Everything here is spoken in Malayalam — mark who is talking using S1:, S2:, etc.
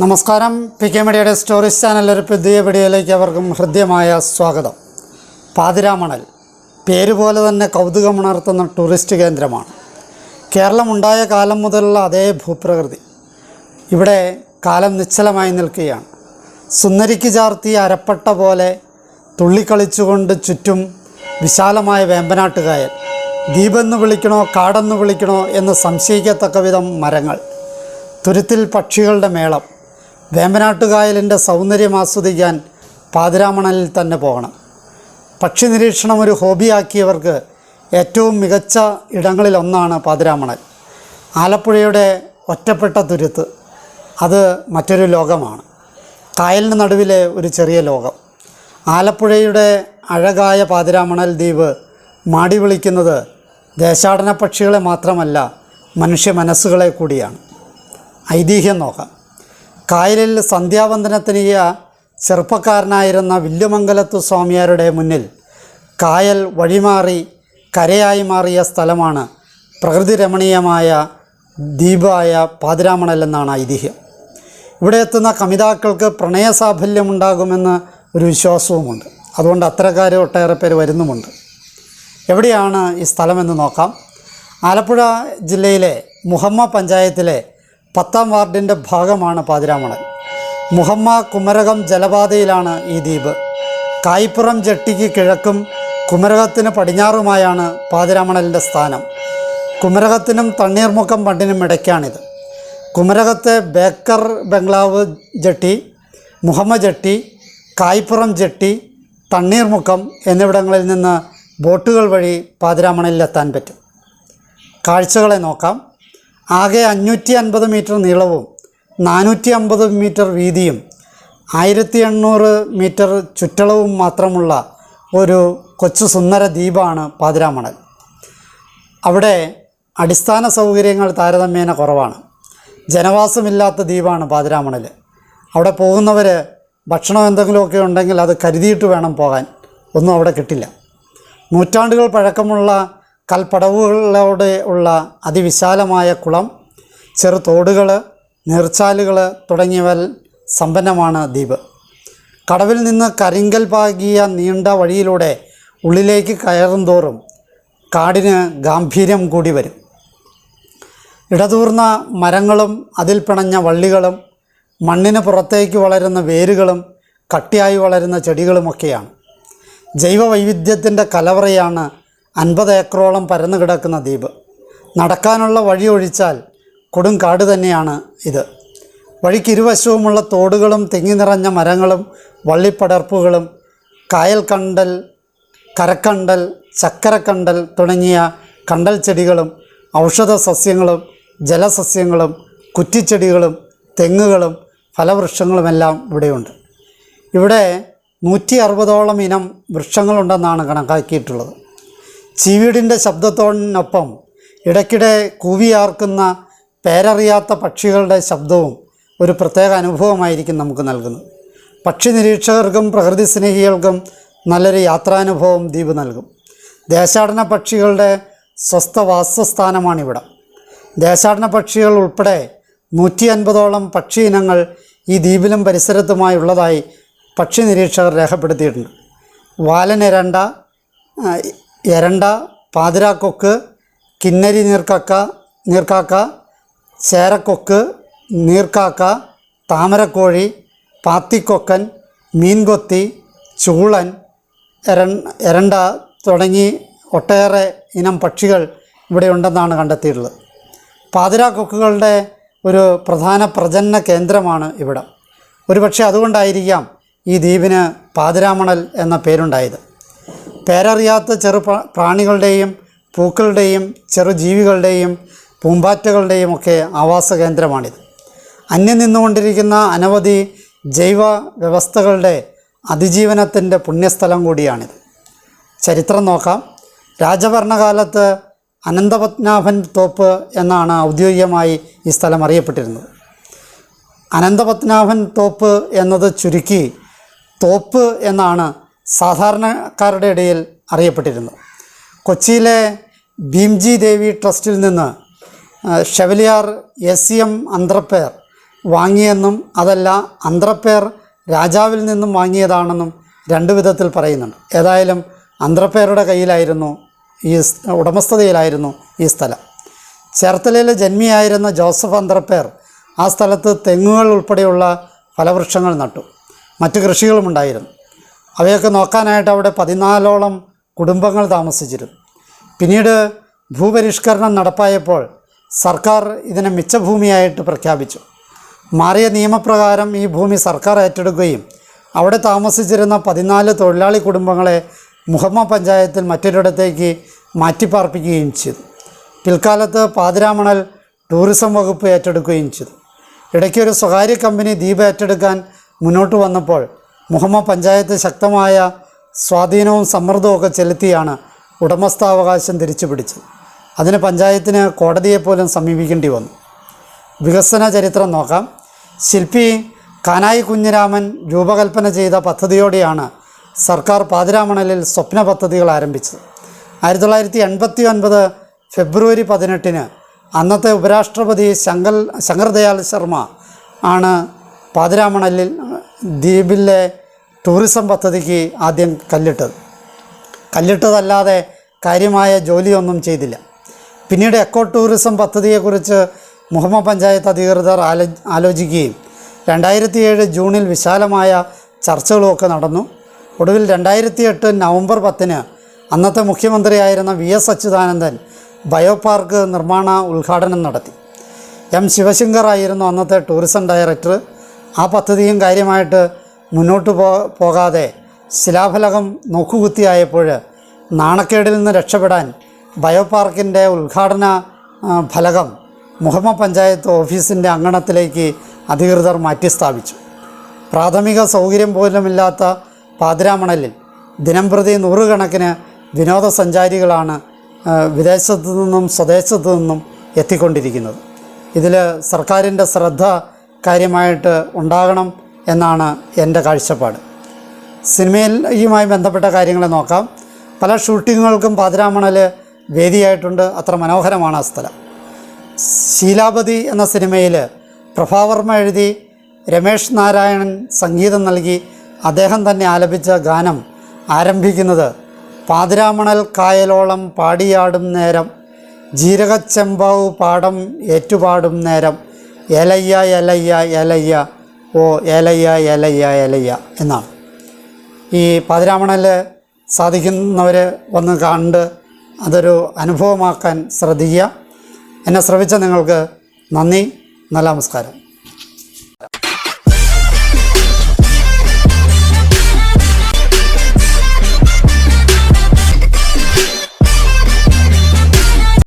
S1: നമസ്കാരം. പി കെ മീഡിയയുടെ സ്റ്റോറീസ് ചാനൽ ഒരു പുതിയ വീഡിയോയിലേക്ക് അവർക്കും ഹൃദ്യമായ സ്വാഗതം. പാതിരാമണൽ പേര് പോലെ തന്നെ കൗതുകമുണർത്തുന്ന ടൂറിസ്റ്റ് കേന്ദ്രമാണ്. കേരളമുണ്ടായ കാലം മുതലുള്ള അതേ ഭൂപ്രകൃതി ഇവിടെ കാലം നിശ്ചലമായി നിൽക്കുകയാണ്. സുന്ദരിക്ക് ചാർത്തി അരപ്പട്ട പോലെ തുള്ളിക്കളിച്ചുകൊണ്ട് ചുറ്റും വിശാലമായ വേമ്പനാട്ടുകായൽ. ദ്വീപെന്ന് വിളിക്കണോ കാടെന്ന് വിളിക്കണോ എന്ന് സംശയിക്കത്തക്ക വിധം മരങ്ങൾ. തുരുത്തിൽ പക്ഷികളുടെ മേളം. വേമ്പനാട്ടുകായലിന്റെ സൗന്ദര്യം ആസ്വദിക്കാൻ പാതിരാമണലിൽ തന്നെ പോകണം. പക്ഷി നിരീക്ഷണം ഒരു ഹോബിയാക്കിയവർക്ക് ഏറ്റവും മികച്ച ഇടങ്ങളിലൊന്നാണ് പാതിരാമണൽ ആലപ്പുഴയുടെ ഒറ്റപ്പെട്ട തുരുത്ത്. അത് മറ്റൊരു ലോകമാണ്. കായലിന് നടുവിലെ ഒരു ചെറിയ ലോകം. ആലപ്പുഴയുടെ അഴകായ പാതിരാമണൽ ദ്വീപ് മാടി വിളിക്കുന്നത് ദേശാടന പക്ഷികളെ മാത്രമല്ല മനുഷ്യ മനസ്സുകളെ കൂടിയാണ്. ഐതിഹ്യം നോക്കാം. കായലിൽ സന്ധ്യാവന്ദനത്തിനെയ ചെറുപ്പക്കാരനായിരുന്ന വില്ലുമംഗലത്തു സ്വാമിയാരുടെ മുന്നിൽ കായൽ വഴിമാറി കരയായി മാറിയ സ്ഥലമാണ് പ്രകൃതി രമണീയമായ ദ്വീപായ പാതിരാമണൽ എന്നാണ് ഐതിഹ്യം. ഇവിടെ എത്തുന്ന കമിതാക്കൾക്ക് പ്രണയസാഫല്യമുണ്ടാകുമെന്ന് ഒരു വിശ്വാസവുമുണ്ട്. അതുകൊണ്ട് അത്തരക്കാർ ഒട്ടേറെ പേര് വരുന്നുമുണ്ട്. എവിടെയാണ് ഈ സ്ഥലമെന്ന് നോക്കാം. ആലപ്പുഴ ജില്ലയിലെ മുഹമ്മ പഞ്ചായത്തിലെ പത്താം വാർഡിന്റെ ഭാഗമാണ് പാതിരാമണൽ മുഹമ്മ കുമരകം ജലപാതയിലാണ് ഈ ദ്വീപ്. കായ്പുറം ജട്ടിക്ക് കിഴക്കും കുമരകത്തിന് പടിഞ്ഞാറുമായാണ് പാതിരാമണലിന്റെ സ്ഥാനം. കുമരകത്തിനും തണ്ണീർമുക്കം ബണ്ടിനും ഇടയ്ക്കാണിത്. കുമരകത്തെ ബേക്കർ ബംഗ്ലാവ് ജട്ടി മുഹമ്മ ജട്ടി കായ്പുറം ജട്ടി തണ്ണീർമുക്കം എന്നിവിടങ്ങളിൽ നിന്ന് ബോട്ടുകൾ വഴി പാതിരാമണലിലെത്താൻ പറ്റും. കാഴ്ചകളെ നോക്കാം. ആകെ അഞ്ഞൂറ്റി അൻപത് മീറ്റർ നീളവും നാനൂറ്റി അമ്പത് മീറ്റർ വീതിയും ആയിരത്തി എണ്ണൂറ് മീറ്റർ ചുറ്റളവും മാത്രമുള്ള ഒരു കൊച്ചു സുന്ദര ദ്വീപാണ് പാതിരാമണൽ. അവിടെ അടിസ്ഥാന സൗകര്യങ്ങൾ താരതമ്യേന കുറവാണ്. ജനവാസമില്ലാത്ത ദ്വീപാണ് പാതിരാമണൽ. അവിടെ പോകുന്നവർ ഭക്ഷണം എന്തെങ്കിലുമൊക്കെ ഉണ്ടെങ്കിൽ അത് കരുതിയിട്ട് വേണം പോകാൻ. ഒന്നും അവിടെ കിട്ടില്ല. നൂറ്റാണ്ടുകൾ പഴക്കമുള്ള കൽപ്പടവുകളോടെ ഉള്ള അതിവിശാലമായ കുളം ചെറു തോടുകൾ നീർച്ചാലുകൾ തുടങ്ങിയവൽ സമ്പന്നമാണ് ദ്വീപ്. കടവിൽ നിന്ന് കരിങ്കൽ പാകിയ നീണ്ട വഴിയിലൂടെ ഉള്ളിലേക്ക് കയറും തോറും കാടിന് ഗാംഭീര്യം കൂടി വരും. ഇടതൂർന്ന മരങ്ങളും അതിൽ പിണഞ്ഞ വള്ളികളും മണ്ണിന് പുറത്തേക്ക് വളരുന്ന വേരുകളും കട്ടിയായി വളരുന്ന ചെടികളുമൊക്കെയാണ്. ജൈവ വൈവിധ്യത്തിന്റെ കലവറയാണ് അൻപത് ഏക്കറോളം പരന്നു കിടക്കുന്ന ദ്വീപ്. നടക്കാനുള്ള വഴി ഒഴിച്ചാൽ കൊടും കാട് തന്നെയാണ് ഇത്. വഴിക്ക് ഇരുവശവുമുള്ള തോടുകളും തെങ്ങി നിറഞ്ഞ മരങ്ങളും വള്ളിപ്പടർപ്പുകളും കായൽ കണ്ടൽ കരക്കണ്ടൽ ചക്കരക്കണ്ടൽ തുടങ്ങിയ കണ്ടൽ ചെടികളും ഔഷധ സസ്യങ്ങളും ജലസസ്യങ്ങളും കുറ്റിച്ചെടികളും തെങ്ങുകളും ഫലവൃക്ഷങ്ങളുമെല്ലാം ഇവിടെയുണ്ട്. ഇവിടെ നൂറ്റി അറുപതോളം ഇനം വൃക്ഷങ്ങളുണ്ടെന്നാണ് കണക്കാക്കിയിട്ടുള്ളത്. ചീവീടിന്റെ ശബ്ദത്തോടിനൊപ്പം ഇടയ്ക്കിടെ കൂവിയാർക്കുന്ന പേരറിയാത്ത പക്ഷികളുടെ ശബ്ദവും ഒരു പ്രത്യേക അനുഭവമായിരിക്കും നമുക്ക് നൽകുന്നത്. പക്ഷി നിരീക്ഷകർക്കും പ്രകൃതി സ്നേഹികൾക്കും നല്ലൊരു യാത്രാനുഭവം ദ്വീപ് നൽകും. ദേശാടന പക്ഷികളുടെ സ്വസ്ഥ വാസസ്ഥാനമാണിവിടെ ദേശാടന പക്ഷികൾ ഉൾപ്പെടെ നൂറ്റി അൻപതോളം പക്ഷി ഇനങ്ങൾ ഈ ദ്വീപിലും പരിസരത്തുമായി ഉള്ളതായി പക്ഷി നിരീക്ഷകർ രേഖപ്പെടുത്തിയിട്ടുണ്ട്. വാലനെരണ്ട എരണ്ട പാതിരാക്കൊക്ക് കിന്നരി നീർക്കക്ക നീർക്കാക്ക ചേരക്കൊക്ക് നീർക്കാക്ക താമരക്കോഴി പാത്തിക്കൊക്കൻ മീൻകൊത്തി ചൂളൻ എരണ്ട തുടങ്ങി ഒട്ടേറെ ഇനം പക്ഷികൾ ഇവിടെ ഉണ്ടെന്നാണ് കണ്ടെത്തിയിട്ടുള്ളത്. പാതിരാക്കൊക്കുകളുടെ ഒരു പ്രധാന പ്രജനന കേന്ദ്രമാണ് ഇവിടം. ഒരുപക്ഷെ അതുകൊണ്ടായിരിക്കാം ഈ ദ്വീപിന് പാതിരാമണൽ എന്ന പേരുണ്ടായത്. പേരറിയാത്ത ചെറു പ്ര- പ്രാണികളുടെയും പൂക്കളുടെയും ചെറുജീവികളുടെയും പൂമ്പാറ്റകളുടെയും ഒക്കെ ആവാസ കേന്ദ്രമാണിത്. അന്യം നിന്നുകൊണ്ടിരിക്കുന്ന അനവധി ജൈവ വ്യവസ്ഥകളുടെ അതിജീവനത്തിന്റെ പുണ്യസ്ഥലം കൂടിയാണിത്. ചരിത്രം നോക്കാം. രാജഭരണകാലത്ത് അനന്തപത്മനാഭൻ തോപ്പ് എന്നാണ് ഔദ്യോഗികമായി ഈ സ്ഥലം അറിയപ്പെട്ടിരുന്നത്. അനന്തപത്മനാഭൻ തോപ്പ് എന്നത് ചുരുക്കി തോപ്പ് എന്നാണ് സാധാരണക്കാരുടെ ഇടയിൽ അറിയപ്പെട്ടിരുന്നു. കൊച്ചിയിലെ ഭീംജി ദേവി ട്രസ്റ്റിൽ നിന്ന് chevalier S C M Anthrapper വാങ്ങിയെന്നും അതല്ല അന്ത്രപ്പേർ രാജാവിൽ നിന്നും വാങ്ങിയതാണെന്നും രണ്ട് വിധത്തിൽ പറയുന്നുണ്ട്. ഏതായാലും അന്ത്രപ്പേരുടെ കയ്യിലായിരുന്നു ഈ ഉടമസ്ഥതയിലായിരുന്നു ഈ സ്ഥലം. ചേർത്തലയിലെ ജന്മിയായിരുന്ന ജോസഫ് അന്ത്രപ്പേർ ആ സ്ഥലത്ത് തെങ്ങുകൾ ഉൾപ്പെടെയുള്ള ഫലവൃക്ഷങ്ങൾ നട്ടു. മറ്റ് കൃഷികളുമുണ്ടായിരുന്നു അവയൊക്കെ നോക്കാനായിട്ട് അവിടെ പതിനാലോളം കുടുംബങ്ങൾ താമസിച്ചിരുന്നു. പിന്നീട് ഭൂപരിഷ്കരണം നടപ്പായപ്പോൾ സർക്കാർ ഇതിനെ മിച്ചഭൂമിയായിട്ട് പ്രഖ്യാപിച്ചു. മാറിയ നിയമപ്രകാരം ഈ ഭൂമി സർക്കാർ ഏറ്റെടുക്കുകയും അവിടെ താമസിച്ചിരുന്ന പതിനാല് തൊഴിലാളി കുടുംബങ്ങളെ മുഹമ്മ പഞ്ചായത്തിൽ മറ്റൊരിടത്തേക്ക് മാറ്റിപ്പാർപ്പിക്കുകയും ചെയ്തു. പിൽക്കാലത്ത് പാതിരാമണൽ ടൂറിസം വകുപ്പ് ഏറ്റെടുക്കുകയും ചെയ്തു. ഇടയ്ക്കൊരു സ്വകാര്യ കമ്പനി ദ്വീപ് ഏറ്റെടുക്കാൻ മുന്നോട്ട് വന്നപ്പോൾ മുഹമ്മ പഞ്ചായത്ത് ശക്തമായ സ്വാധീനവും സമ്മർദ്ദവും ഒക്കെ ചെലുത്തിയാണ് ഉടമസ്ഥാവകാശം തിരിച്ചു പിടിച്ചത്. അതിന് പഞ്ചായത്തിന് കോടതിയെപ്പോലും സമീപിക്കേണ്ടി വന്നു. വികസന ചരിത്രം നോക്കാം. ശില്പി കാനായി കുഞ്ഞിരാമൻ രൂപകൽപ്പന ചെയ്ത പദ്ധതിയോടെയാണ് സർക്കാർ പാതിരാമണലിൽ സ്വപ്ന പദ്ധതികൾ ആരംഭിച്ചത്. ആയിരത്തി തൊള്ളായിരത്തി എൺപത്തി ഒൻപത് ഫെബ്രുവരി പതിനെട്ടിന് അന്നത്തെ ഉപരാഷ്ട്രപതി ശങ്കർ ശങ്കർദയാൽ ശർമ്മ ആണ് പാതിരാമണലിൽ ദ്വീപിലെ ടൂറിസം പദ്ധതിക്ക് ആദ്യം കല്ലിട്ടത്. കല്ലിട്ടതല്ലാതെ കാര്യമായ ജോലിയൊന്നും ചെയ്തില്ല. പിന്നീട് എക്കോ ടൂറിസം പദ്ധതിയെക്കുറിച്ച് മുഹമ്മ പഞ്ചായത്ത് അധികൃതർ ആലോ ആലോചിക്കുകയും രണ്ടായിരത്തി ഏഴ് ജൂണിൽ വിശാലമായ ചർച്ചകളുമൊക്കെ നടന്നു. ഒടുവിൽ രണ്ടായിരത്തി എട്ട് നവംബർ പത്തിന് അന്നത്തെ മുഖ്യമന്ത്രിയായിരുന്ന വി എസ് അച്യുതാനന്ദൻ ബയോപാർക്ക് നിർമ്മാണ ഉദ്ഘാടനം നടത്തി. എം ശിവശങ്കർ ആയിരുന്നു അന്നത്തെ ടൂറിസം ഡയറക്ടർ. ആ പദ്ധതിയും കാര്യമായിട്ട് മുന്നോട്ട് പോ പോകാതെ ശിലാഫലകം നോക്കുകുത്തിയായപ്പോൾ നാണക്കേടിൽ നിന്ന് രക്ഷപ്പെടാൻ ബയോപാർക്കിന്റെ ഉദ്ഘാടന ഫലകം മുഹമ്മ പഞ്ചായത്ത് ഓഫീസിന്റെ അങ്കണത്തിലേക്ക് അധികൃതർ മാറ്റിസ്ഥാപിച്ചു. പ്രാഥമിക സൗകര്യം പോലുമില്ലാത്ത പാതിരാമണലിൽ ദിനംപ്രതി നൂറുകണക്കിന് വിനോദസഞ്ചാരികളാണ് വിദേശത്തു നിന്നും സ്വദേശത്തു നിന്നും എത്തിക്കൊണ്ടിരിക്കുന്നത്. ഇതിൽ സർക്കാരിന്റെ ശ്രദ്ധ കാര്യമായിട്ട് ഉണ്ടാകണം എന്നാണ് എന്റെ കാഴ്ചപ്പാട്. സിനിമയിലുമായി ബന്ധപ്പെട്ട കാര്യങ്ങൾ നോക്കാം. പല ഷൂട്ടിങ്ങുകൾക്കും പാതിരാമണൽ വേദിയായിട്ടുണ്ട്. അത്ര മനോഹരമാണ് ആ സ്ഥലം. ശീലാപതി എന്ന സിനിമയിൽ പ്രഭാവർമ്മ എഴുതി രമേഷ് നാരായണൻ സംഗീതം നൽകി അദ്ദേഹം തന്നെ ആലപിച്ച ഗാനം ആരംഭിക്കുന്നത് പാതിരാമണൽ കായലോളം പാടിയാടും നേരം ജീരകച്ചെമ്പാവ് പാടം ഏറ്റുപാടും നേരം. ഏലയ്യ ഏലയ്യ ഏലയ്യ ഓ ഏലയ്യ ഏലയ്യ ഏലയ്യ എന്നാണ്. ഈ പാതിരാമണൽ സാധിക്കുന്നവർ വന്ന് കണ്ട് അതൊരു അനുഭവമാക്കാൻ ശ്രദ്ധിക്കുക. എന്നെ ശ്രമിച്ച നിങ്ങൾക്ക് നന്ദി നല്ല നമസ്കാരം.